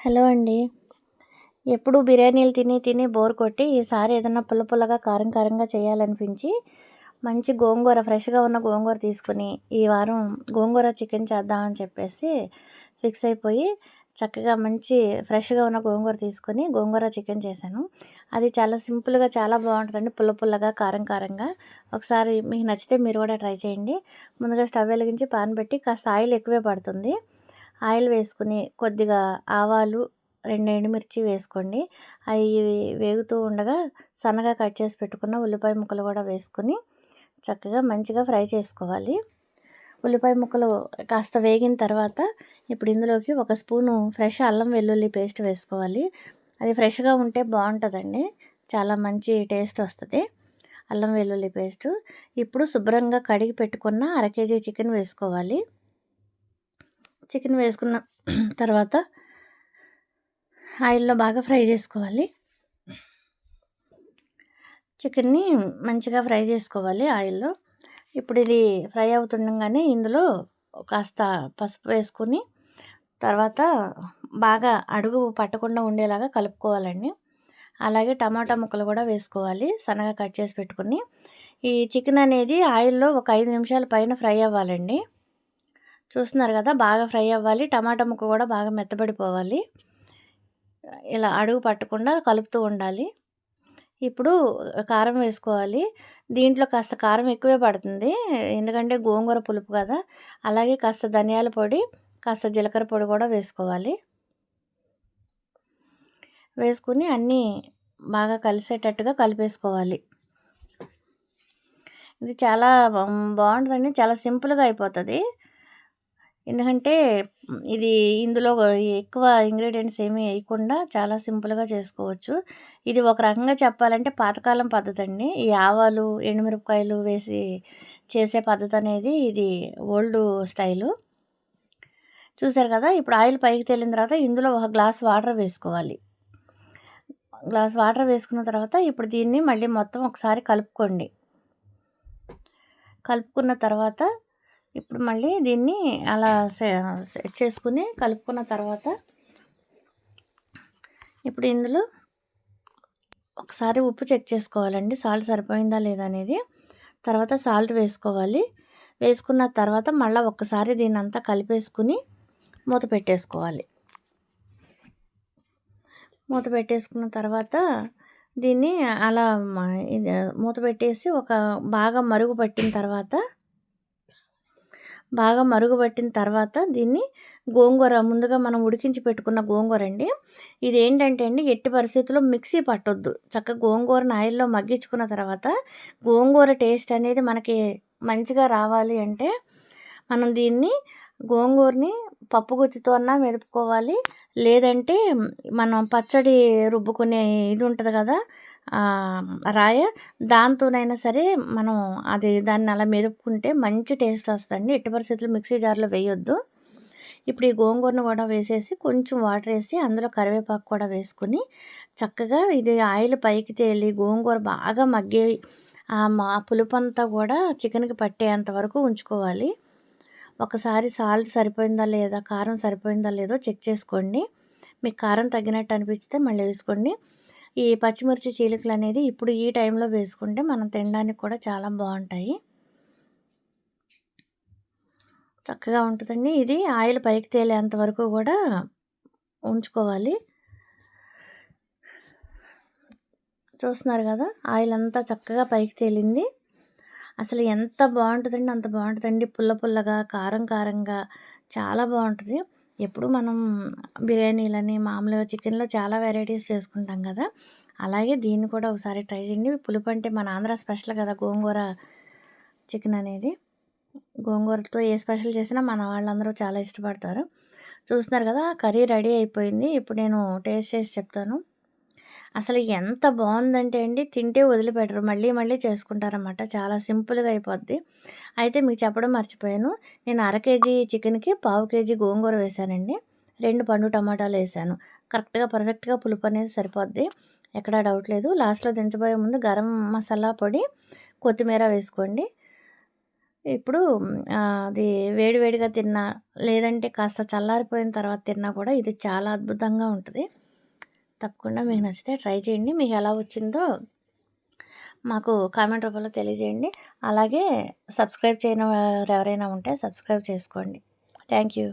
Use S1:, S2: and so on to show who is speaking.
S1: Hello అండి. ఎప్పుడు బిర్యానీలు తిని తిని బోర్ కొట్టి ఈసారి ఏదైనా పుల్ల పుల్లగా కారం కారంగా చేయాలనిపించి మంచి గోంగూర ఫ్రెష్గా ఉన్న గోంగూర తీసుకుని ఈ వారం గోంగూర చికెన్ చేద్దామని చెప్పేసి ఫిక్స్ అయిపోయి చక్కగా మంచి ఫ్రెష్గా ఉన్న గోంగూర తీసుకొని గోంగూర చికెన్ చేశాను. అది చాలా సింపుల్గా చాలా బాగుంటుందండి. పుల్ల పుల్లగా కారం కారంగా. ఒకసారి మీకు నచ్చితే మీరు కూడా ట్రై చేయండి. ముందుగా స్టవ్ వెలిగించి పాన్ పెట్టి కాస్త ఆయిల్ ఎక్కువే పడుతుంది. ఆయిల్ వేసుకుని కొద్దిగా ఆవాలు రెండు ఎండుమిర్చి వేసుకోండి. అవి వేగుతూ ఉండగా సన్నగా కట్ చేసి పెట్టుకున్న ఉల్లిపాయ ముక్కలు కూడా వేసుకొని చక్కగా మంచిగా ఫ్రై చేసుకోవాలి. ఉల్లిపాయ ముక్కలు కాస్త వేగిన తర్వాత ఇప్పుడు ఇందులోకి ఒక స్పూను ఫ్రెష్ అల్లం వెల్లుల్లి పేస్ట్ వేసుకోవాలి. అది ఫ్రెష్గా ఉంటే బాగుంటుందండి. చాలా మంచి టేస్ట్ వస్తుంది. అల్లం వెల్లుల్లి పేస్ట్. ఇప్పుడు శుభ్రంగా కడిగి పెట్టుకున్న అర కేజీ చికెన్ వేసుకోవాలి. చికెన్ వేసుకున్న తర్వాత ఆయిల్లో బాగా ఫ్రై చేసుకోవాలి. చికెన్ని మంచిగా ఫ్రై చేసుకోవాలి ఆయిల్లో. ఇప్పుడు ఇది ఫ్రై అవుతుండగానే ఇందులో కాస్త పసుపు వేసుకొని తర్వాత బాగా అడుగు పట్టకుండా ఉండేలాగా కలుపుకోవాలండి. అలాగే టమాటా ముక్కలు కూడా వేసుకోవాలి. సన్నగా కట్ చేసి పెట్టుకుని ఈ చికెన్ అనేది ఆయిల్లో ఒక ఐదు నిమిషాల పైన ఫ్రై అవ్వాలండి. చూస్తున్నారు కదా బాగా ఫ్రై అవ్వాలి. టమాటా ముక్క కూడా బాగా మెత్తబడిపోవాలి. ఇలా అడుగు పట్టకుండా కలుపుతూ ఉండాలి. ఇప్పుడు కారం వేసుకోవాలి. దీంట్లో కాస్త కారం ఎక్కువే పడుతుంది. ఎందుకంటే గోంగూర పులుపు కదా. అలాగే కాస్త ధనియాల పొడి కాస్త జీలకర్ర పొడి కూడా వేసుకోవాలి. వేసుకుని అన్నీ బాగా కలిసేటట్టుగా కలిపేసుకోవాలి. ఇది చాలా బాగుంటుందండి. చాలా సింపుల్గా అయిపోతుంది. ఎందుకంటే ఇది ఇందులో ఎక్కువ ఇంగ్రీడియంట్స్ ఏమీ వేయకుండా చాలా సింపుల్గా చేసుకోవచ్చు. ఇది ఒక రకంగా చెప్పాలంటే పాతకాలం పద్ధతి అండి. ఈ ఆవాలు ఎండుమిరపకాయలు వేసి చేసే పద్ధతి అనేది ఇది ఓల్డ్ స్టైలు. చూసారు కదా ఇప్పుడు ఆయిల్ పైకి తేలిన తర్వాత ఇందులో ఒక గ్లాస్ వాటర్ వేసుకోవాలి. గ్లాస్ వాటర్ వేసుకున్న తర్వాత ఇప్పుడు దీన్ని మళ్ళీ మొత్తం ఒకసారి కలుపుకోండి. కలుపుకున్న తర్వాత ఇప్పుడు మళ్ళీ దీన్ని అలా సెట్ చేసుకుని కలుపుకున్న తర్వాత ఇప్పుడు ఇందులో ఒకసారి ఉప్పు చెక్ చేసుకోవాలండి. సాల్ట్ సరిపోయిందా లేదా అనేది. తర్వాత సాల్ట్ వేసుకోవాలి. వేసుకున్న తర్వాత మళ్ళీ ఒక్కసారి దీని అంతా కలిపేసుకుని మూత పెట్టేసుకోవాలి. మూత పెట్టేసుకున్న తర్వాత దీన్ని అలా మూత పెట్టేసి ఒక బాగా మరుగు పట్టిన తర్వాత బాగా మరుగుపట్టిన తర్వాత దీన్ని గోంగూర ముందుగా మనం ఉడికించి పెట్టుకున్న గోంగూర అండి. ఇది ఏంటంటే అండి ఎట్టి పరిస్థితుల్లో మిక్సీ పట్టొద్దు. చక్కగా గోంగూరను ఆయిల్లో మగ్గించుకున్న తర్వాత గోంగూర టేస్ట్ అనేది మనకి మంచిగా రావాలి అంటే మనం దీన్ని గోంగూరని పప్పు గుత్తితో అన్నా మెదుపుకోవాలి. లేదంటే మనం పచ్చడి రుబ్బుకునే ఇది ఉంటుంది కదా రాయ. దాంతోనైనా సరే మనం అది దాన్ని అలా మెదుపుకుంటే మంచి టేస్ట్ వస్తుందండి. ఎట్టి పరిస్థితుల్లో మిక్సీ జార్లో వేయొద్దు. ఇప్పుడు ఈ గోంగూరను కూడా వేసేసి కొంచెం వాటర్ వేసి అందులో కరివేపాకు కూడా వేసుకుని చక్కగా ఇది ఆయిల్ పైకి తేలి గోంగూర బాగా మగ్గే ఆ మా పులుపు అంతా కూడా చికెన్కి పట్టేంత వరకు ఉంచుకోవాలి. ఒకసారి సాల్ట్ సరిపోయిందా లేదా కారం సరిపోయిందా లేదో చెక్ చేసుకోండి. మీకు కారం తగ్గినట్టు అనిపిస్తే మళ్ళీ వేసుకోండి. ఈ పచ్చిమిర్చి చీలికలు అనేది ఇప్పుడు ఈ టైంలో వేసుకుంటే మనం తినడానికి కూడా చాలా బాగుంటాయి. చక్కగా ఉంటుందండి. ఇది ఆయిల్ పైకి తేలేంత వరకు కూడా ఉంచుకోవాలి. చూస్తున్నారు కదా ఆయిల్ అంతా చక్కగా పైకి తేలింది. అసలు ఎంత బాగుంటుందండి అంత బాగుంటుందండి. పుల్ల పుల్లగా కారం కారంగా చాలా బాగుంటుంది. ఎప్పుడు మనం బిర్యానీలని మామూలుగా చికెన్లో చాలా వెరైటీస్ చేసుకుంటాం కదా. అలాగే దీన్ని కూడా ఒకసారి ట్రై చేయండి. పులుపు అంటే మన ఆంధ్ర స్పెషల్ కదా గోంగూర చికెన్ అనేది. గోంగూరతో ఏ స్పెషల్ చేసినా మన వాళ్ళందరూ చాలా ఇష్టపడతారు. చూస్తున్నారు కదా కర్రీ రెడీ అయిపోయింది. ఇప్పుడు నేను టేస్ట్ చేసి చెప్తాను. అసలు ఎంత బాగుందంటే అండి తింటే వదిలిపెట్టరు మళ్ళీ మళ్ళీ చేసుకుంటారన్నమాట. చాలా సింపుల్గా అయిపోద్ది. అయితే మీకు చెప్పడం మర్చిపోయాను. నేను అర కేజీ చికెన్కి పావు కేజీ గోంగూర వేశానండి రెండు పండు టమాటాలు వేసాను. కరెక్ట్గా పర్ఫెక్ట్గా పులుపు అనేది సరిపోద్ది. ఎక్కడా డౌట్ లేదు. లాస్ట్లో దించబోయే ముందు గరం మసాలా పొడి కొత్తిమీర వేసుకోండి. ఇప్పుడు అది వేడివేడిగా తిన్నా లేదంటే కాస్త చల్లారిపోయిన తర్వాత తిన్నా కూడా ఇది చాలా అద్భుతంగా ఉంటుంది. తప్పకుండా మీకు నచ్చితే ట్రై చేయండి. మీకు ఎలా వచ్చిందో మాకు కామెంట్ రూపంలో తెలియజేయండి. అలాగే సబ్స్క్రైబ్ చేయని వారు ఎవరైనా ఉంటే సబ్స్క్రైబ్ చేసుకోండి. Thank you.